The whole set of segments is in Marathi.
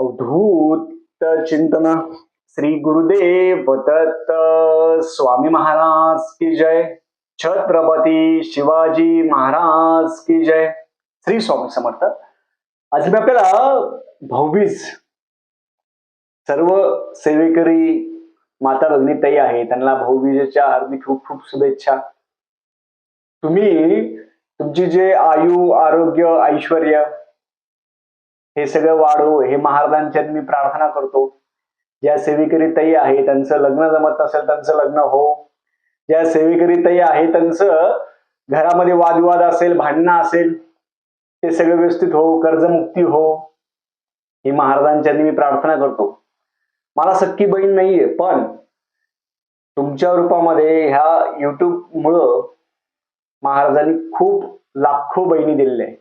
अवधूत चिंतन श्री गुरुदेव दत्त स्वामी महाराज की जय। छत्रपती शिवाजी महाराज की जय। श्री स्वामी समर्थ। आज मी आपल्याला भाऊबीज सर्व सेवेकरी माता रजनीताई आहे त्यांना भाऊबीजेच्या हार्दिक खूप खूप शुभेच्छा। तुम्ही तुमची जे आयु आरोग्य ऐश्वर हे सगळं वाढो हे महाराजांच्यात मी प्रार्थना करतो. ज्या सेवेकरी आहे त्यांचं लग्न जमत असेल त्यांचं लग्न हो. ज्या सेवेकरी तयी आहे त्यांचं घरामध्ये वादविवाद असेल भांडणं असेल ते सगळं व्यवस्थित हो कर्जमुक्ती हो. ही महाराजांच्या मी प्रार्थना करतो. मला सक्की बहीण नाहीये पण तुमच्या रूपामध्ये ह्या युट्यूब मुळे महाराजांनी खूप लाखो बहिणी दिलेल्या आहेत.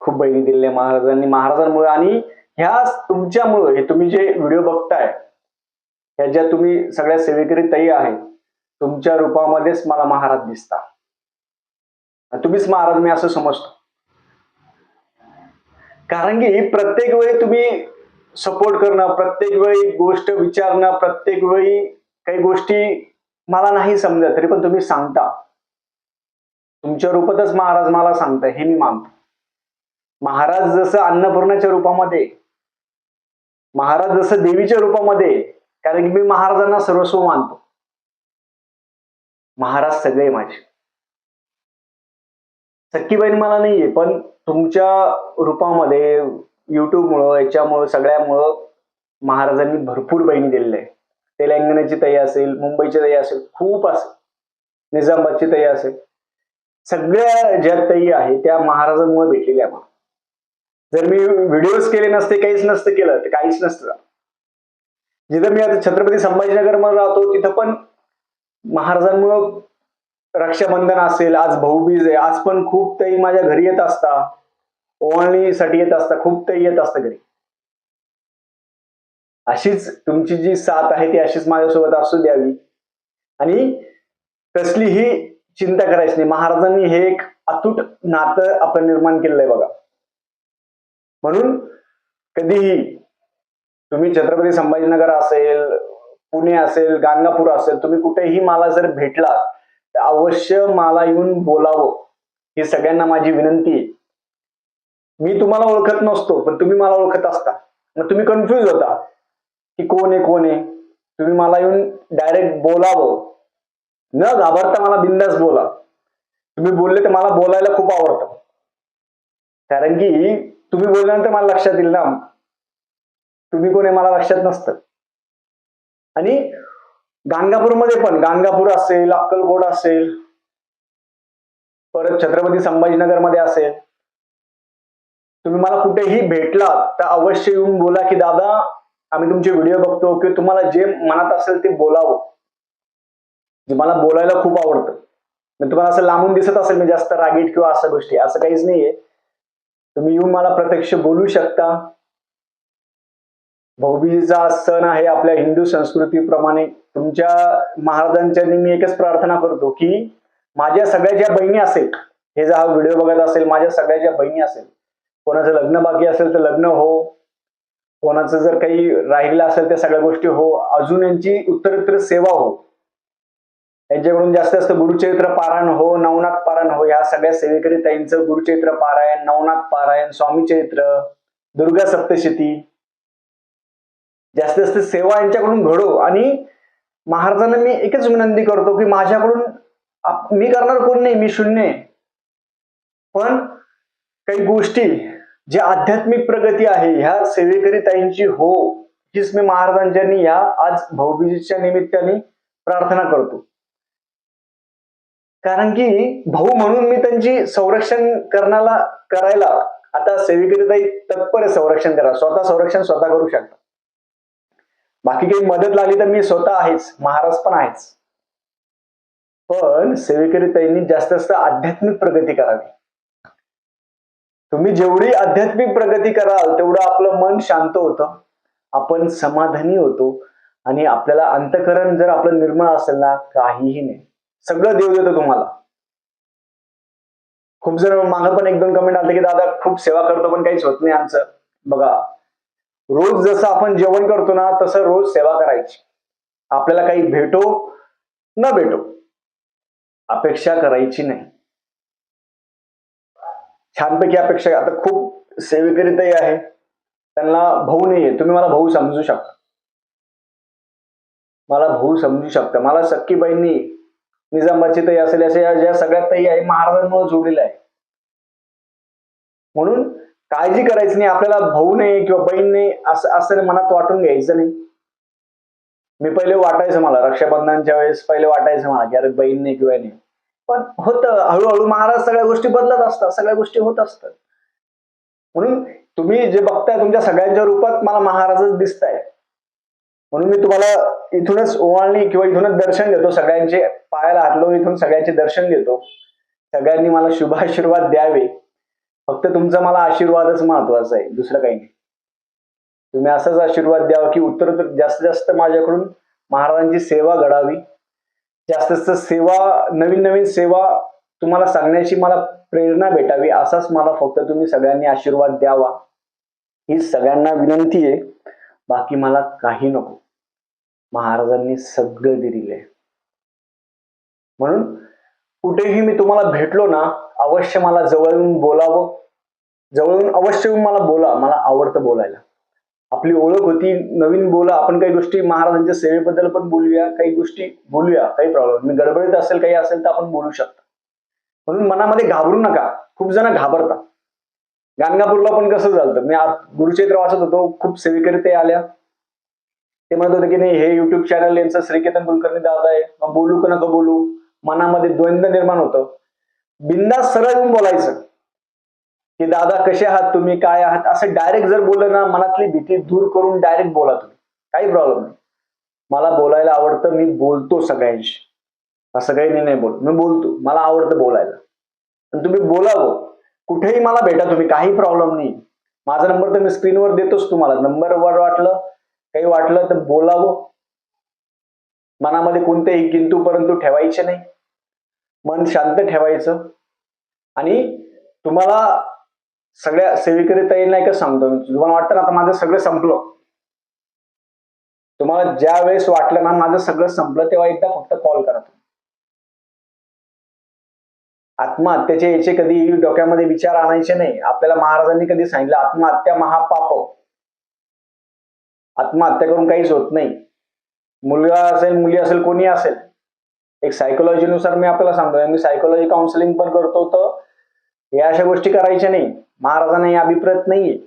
खूप बहिणी दिलेल्या महाराजांनी. महाराजांमुळे आणि ह्या तुमच्यामुळे हे तुम्ही जे व्हिडिओ बघताय ह्या ज्या तुम्ही सगळ्या सेवेकरी तयी आहे तुमच्या रूपामध्येच मला महाराज दिसता. तुम्हीच महाराज मी असं समजतो. कारण की प्रत्येक वेळी तुम्ही सपोर्ट करणं प्रत्येक वेळी गोष्ट विचारणं प्रत्येक वेळी काही गोष्टी मला नाही समजत तरी पण तुम्ही सांगता. तुमच्या रूपातच महाराज मला सांगता हे मी मानतो. महाराज जसं अन्नपूर्णाच्या रूपामध्ये महाराज जसं देवीच्या रूपामध्ये कारण की मी महाराजांना सर्वस्व मानतो. महाराज सगळे माझे. सख्खी बहीण मला नाहीये पण तुमच्या रूपामध्ये युट्यूबमुळं याच्यामुळं सगळ्यामुळं महाराजांनी भरपूर बहिणी दिलेल्या आहे तेलंगणाची ताई असेल मुंबईची ताई असेल खूप असेल. निजामाबादची ताई असेल. सगळ्या ज्या ताई आहे त्या महाराजांमुळे भेटलेल्या मला जर मी व्हिडिओज केले नसते काहीच नसतं केलं तर काहीच नसतं जिथं मी आता छत्रपती संभाजीनगरमध्ये राहतो तिथं पण महाराजांमुळं रक्षाबंधन असेल आज भाऊबीज आहे आज पण खूप ताई माझ्या घरी येत असता. ओवाळणीसाठी येत असता खूप ताई येत असता घरी. अशीच तुमची जी साथ आहे ती अशीच माझ्यासोबत असू द्यावी. आणि कसलीही चिंता करायची नाही. महाराजांनी हे एक अतूट नातं आपण निर्माण केलेलं आहे बघा. म्हणून कधीही तुम्ही छत्रपती संभाजीनगर असेल पुणे असेल गाणगापूर असेल तुम्ही कुठेही मला जर भेटला तर अवश्य मला येऊन बोलावं. ही सगळ्यांना माझी विनंती आहे. मी तुम्हाला ओळखत नसतो पण तुम्ही मला ओळखत असता. मग तुम्ही कन्फ्युज होता की कोण आहे कोण आहे? तुम्ही मला येऊन डायरेक्ट बोलावं. न घाबरता मला बिंदास बोला. तुम्ही बोलले तर मला बोलायला खूप आवडतं. कारण की तुम्ही बोलल्यानंतर मला लक्षात येईल ना. तुम्ही कोण आहे मला लक्षात नसतं. आणि गाणगापूरमध्ये पण गाणगापूर असेल अक्कलकोट असेल परत छत्रपती संभाजीनगरमध्ये असेल. तुम्ही मला कुठेही भेटला तर अवश्य येऊन बोला की दादा आम्ही तुमचे व्हिडिओ बघतो किंवा तुम्हाला जे मनात असेल ते बोलावं. जे मला बोलायला खूप आवडतं. म्हणजे तुम्हाला असं लांबून दिसत असेल मी जास्त रागीट किंवा असं गोष्टी असं काहीच नाहीये. तुम्ही येऊन मला प्रत्यक्ष बोलू शकता. भाऊबीजेचा सण आहे आपल्या हिंदू संस्कृतीप्रमाणे. तुमच्या महाराजांच्या मी एकच प्रार्थना करतो की माझ्या सगळ्या ज्या बहिणी असेल हे जर हा व्हिडिओ बघत असेल माझ्या सगळ्या ज्या बहिणी असेल कोणाचं लग्न बाकी असेल तर लग्न हो. कोणाचं जर काही राहिलं असेल त्या सगळ्या गोष्टी हो. अजून यांची उत्तरोत्तर सेवा हो. यांच्याकडून जास्त जास्त गुरुचरित्र पारायण हो नवनाथ पारायण हो या सगळ्या सेवेकरी ताईंचं गुरुचरित्र पारायण नवनाथ पारायण स्वामी चरित्र दुर्गा सप्तशती. जास्त जास्त सेवा यांच्याकडून घडो. आणि महाराजांना मी एकच विनंती करतो की माझ्याकडून मी करणार कोण नाही? मी शून्य आहे. पण काही गोष्टी जी आध्यात्मिक प्रगती आहे ह्या सेवेकरी ताईंची हो हीच मी महाराजांच्या या आज भाऊबीजेच्या निमित्ताने प्रार्थना करतो. कारण की भाऊ म्हणून मी त्यांची संरक्षण करण्याला करायला आता सेवेकरी तत्पर आहे संरक्षण करा स्वतः संरक्षण स्वतः करू शकता. बाकी काही मदत लागली तर मी स्वतः आहेच. महाराज पण आहेच. पण सेवेकरी जास्त जास्त आध्यात्मिक प्रगती करावी. तुम्ही जेवढी आध्यात्मिक प्रगती कराल तेवढं आपलं मन शांत होतं. आपण समाधानी होतो. आणि आपल्याला अंतकरण जर आपलं निर्मळ असेल ना काहीही नाही. सगळं देव देतो तुम्हाला. खूप जण मागं पण एक दोन कमेंट आले की दादा खूप सेवा करतो पण काहीच होत नाही आमचं. बघा रोज जसं आपण जेवण करतो ना तसं रोज सेवा करायची. आपल्याला काही भेटो न भेटो अपेक्षा करायची नाही. छानपैकी अपेक्षा आता खूप सेवेकरीतही आहे. त्यांना भाऊ नाहीये. तुम्ही मला भाऊ समजू शकता. मला भाऊ समजू शकता. मला सख्खी बहिणी निजामाची ताई असेल असे या ज्या सगळ्यात ताई आहे महाराजांमुळे जोडलेलं आहे म्हणून काळजी करायची नाही आपल्याला भाऊ नाही किंवा बहीण नाही असं असं मनात वाटून घ्यायचं नाही. मी पहिले वाटायचं मला रक्षाबंधनच्या वेळेस पहिले वाटायचं मला की अरे बहीण नाही किंवा नाही. पण होतं हळूहळू महाराज सगळ्या गोष्टी बदलत असतात सगळ्या गोष्टी होत असतात. म्हणून तुम्ही जे बघताय तुमच्या सगळ्यांच्या रूपात मला महाराजच दिसताय म्हणून मी तुम्हाला इथूनच ओवाळणी किंवा इथूनच दर्शन घेतो सगळ्यांचे पायाला हातलो इथून सगळ्यांचे दर्शन घेतो. सगळ्यांनी मला शुभ आशीर्वाद द्यावे. फक्त तुमचा मला आशीर्वादच महत्त्वाचा आहे दुसरं काही नाही. तुम्ही असाच आशीर्वाद द्यावा की उत्तर जास्तीत जास्त माझ्याकडून महाराजांची सेवा घडावी. जास्तीत जास्त सेवा नवीन नवीन सेवा तुम्हाला सांगण्याची मला प्रेरणा भेटावी असाच मला फक्त तुम्ही सगळ्यांनी आशीर्वाद द्यावा. ही सगळ्यांना विनंती आहे. बाकी मला काही नको. महाराजांनी सगळं दिलेलं आहे. म्हणून कुठेही मी तुम्हाला भेटलो ना अवश्य मला जवळून बोलावं. जवळून अवश्य येऊन मला बोला मला आवडतं बोलायला. आपली ओळख होती नवीन बोला आपण काही गोष्टी महाराजांच्या सेवेबद्दल पण बोलूया काही गोष्टी बोलूया काही प्रॉब्लेम मी गडबडीत असेल काही असेल तर आपण बोलू शकतो. म्हणून मनामध्ये घाबरू नका. खूप जण घाबरतात. गाणगापूरला पण कसं झालं मी आज गुरुचैत्र वाचत होतो खूप सेवेकरी ते आल्या. ते म्हणत होते की नाही हे युट्यूब चॅनल यांचं श्रीकेतन कुलकर्णी दादा आहे. मग बोलू का नका बोलू? मनामध्ये द्वंद्व निर्माण होतं. बिंदास सरळ येऊन बोलायचं की दादा कसे आहात तुम्ही? काय आहात? असं डायरेक्ट जर बोललं ना मनातली भीती दूर करून डायरेक्ट बोला तुम्ही. काही प्रॉब्लेम नाही. मला बोलायला आवडतं मी बोलतो सगळ्यांशी. असं काही नाही नाही बोल मी बोलतो. मला आवडतं बोलायला. आणि तुम्ही बोलावं. कुठेही मला भेटा तुम्ही काही प्रॉब्लेम नाही. माझा नंबर तर मी स्क्रीनवर देतोच तुम्हाला. नंबरवर वाटलं काही वाटलं तर बोलावं. मनामध्ये कोणतेही किंतू परंतु ठेवायचे नाही. मन शांत ठेवायचं. आणि तुम्हाला सगळ्या सेविकरी ताई नाही का सांगतो तुम्हाला वाटतं ना आता माझं सगळं संपलं. तुम्हाला ज्या वेळेस वाटलं ना माझं सगळं संपलं तेव्हा एकदा फक्त कॉल करा तुम्ही. आत्महत्याचे याचे कधी डोक्यामध्ये विचार आणायचे नाही. आपल्याला महाराजांनी कधी सांगितलं आत्महत्या महापाप आत्महत्या करून काहीच होत नाही. मुलगा असेल मुली असेल कोणी असेल. एक सायकोलॉजीनुसार मी आपल्याला सांगतोय. मी सायकोलॉजी काउन्सिलिंग पण करतो तर या अशा गोष्टी करायच्या नाही. महाराजांना हे अभिप्रेत नाहीये.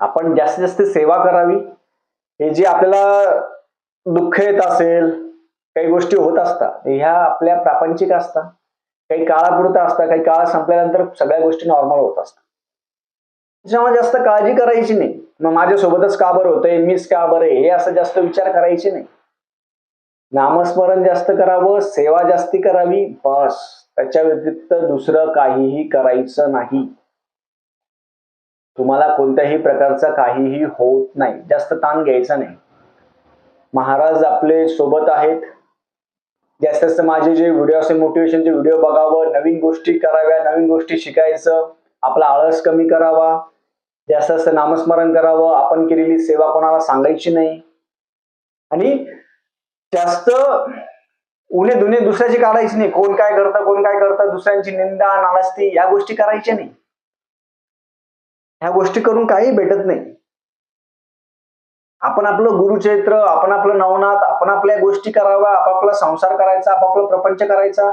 आपण जास्तीत जास्त सेवा करावी. हे जे आपल्याला दुःख येत असेल काही गोष्टी होत असतात ह्या आपल्या प्रापंचिक असतात. काही काळापुरता असतात काही काळ संपल्यानंतर सगळ्या गोष्टी नॉर्मल होत असतात. त्याच्यामुळे जास्त काळजी करायची नाही. मग माझ्यासोबतच का बरं होतंय? मीच का बरं आहे, हे असं जास्त विचार करायचे नाही. नामस्मरण जास्त करावं सेवा जास्ती करावी बस. त्याच्या व्यतिरिक्त दुसरं काहीही करायचं नाही. तुम्हाला कोणत्याही प्रकारचा काहीही होत नाही. जास्त ताण घ्यायचा नाही. महाराज आपले सोबत आहेत. जास्त जास्त माझे जे व्हिडिओ असे मोटिवेशनचे व्हिडिओ बघावं नवीन गोष्टी कराव्या नवीन गोष्टी शिकायचं आपला आळस कमी करावा जास्त जास्त नामस्मरण करावं आपण केलेली सेवा कोणाला सांगायची नाही. आणि जास्त उन्हे दुने दुसऱ्याची काढायची नाही. कोण काय करतं कोण काय करतं दुसऱ्यांची निंदा नालास्ती या गोष्टी करायच्या नाही. ह्या गोष्टी करून काही भेटत नाही. आपण आपलं गुरुचरित्र आपण आपलं नवनाथ आपण आपल्या गोष्टी कराव्या आपापला संसार करायचा आपापला प्रपंच करायचा.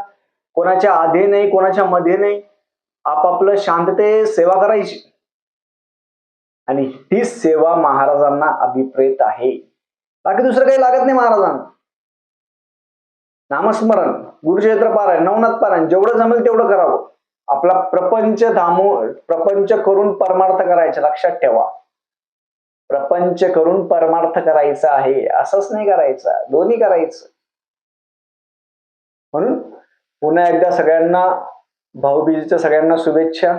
कोणाच्या आधे नाही कोणाच्या मध्ये नाही. आपापलं शांतते सेवा करायची. आणि ही सेवा महाराजांना अभिप्रेत आहे. बाकी दुसरं काही लागत नाही महाराजांना. नामस्मरण गुरुचरित्र पारायण नवनाथ पारायण जेवढं जमेल तेवढं करावं. आपला प्रपंच धामो प्रपंच करून परमार्थ करायचा लक्षात ठेवा. प्रपंच करून परमार्थ करायचा आहे असंच नाही करायचं दोन्ही करायचं. म्हणून पुन्हा एकदा सगळ्यांना भाऊबीजेच्या सगळ्यांना शुभेच्छा.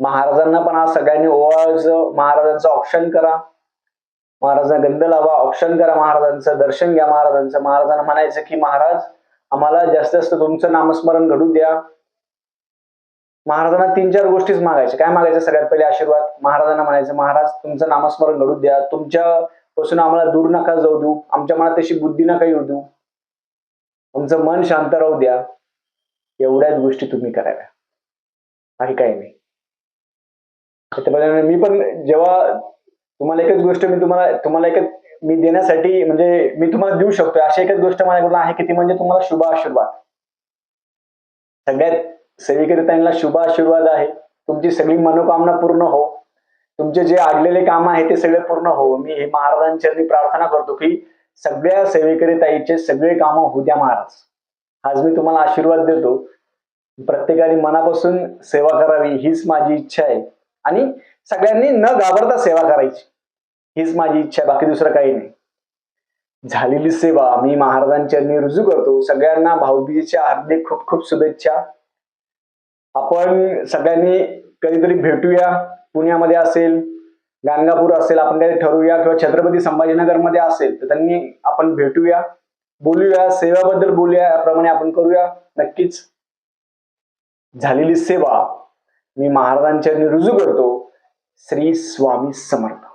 महाराजांना पण आज सगळ्यांनी ओवाळायचं महाराजांचं ऑप्शन करा. महाराजांना गंध लावा ऑप्शन करा महाराजांचं दर्शन घ्या महाराजांचं. महाराजांना म्हणायचं की महाराज आम्हाला जास्तीत जास्त तुमचं नामस्मरण घडू द्या. महाराजांना तीन चार गोष्टीच मागायचे. काय मागायचे? सगळ्यात पहिले आशीर्वाद. महाराजांना म्हणायचं महाराज तुमचं नामस्मरण घडू द्या. तुमच्यापासून आम्हाला दूर नका जाऊ देऊ. आमच्या मनात तशी बुद्धी नका येऊ देऊ. तुमचं मन शांत राहू द्या. एवढ्याच गोष्टी तुम्ही कराव्या. काही काही नाही. मी पण जेव्हा तुम्हाला एकच गोष्ट मी तुम्हाला तुम्हाला एकच मी देण्यासाठी म्हणजे मी तुम्हाला देऊ शकतो अशी एकच गोष्ट माझ्याकडून आहे की ती म्हणजे तुम्हाला शुभ आशीर्वाद. सगळ्यात सेविकरितांना शुभ आशीर्वाद आहे. तुमची सगळी मनोकामना पूर्ण हो. तुमचे जे आडलेले काम आहे ते सगळे पूर्ण हो. मी हे महाराजांच्या प्रार्थना करतो की सगळ्या सेवेकरिताईचे सगळे काम होऊ द्या महाराज. आज मी तुम्हाला आशीर्वाद देतो. प्रत्येकाने मनापासून सेवा करावी हीच माझी इच्छा आहे. आणि सगळ्यांनी न घाबरता सेवा करायची हीच माझी इच्छा आहे. बाकी दुसरं काही नाही. झालेली सेवा मी महाराजांच्या रुजू करतो. सगळ्यांना भाऊबीजेच्या हार्दिक खूप खूप शुभेच्छा. आपण सगळ्यांनी कधीतरी भेटूया. पुण्यामध्ये असेल गाणगापूर असेल आपण काही ठरवूया किंवा छत्रपती संभाजीनगरमध्ये असेल तर त्यांनी आपण भेटूया. बोलूया सेवाबद्दल बोलूया याप्रमाणे आपण करूया. नक्कीच झालेली सेवा मी महाराजांच्या रुजू करतो. श्री स्वामी समर्थ.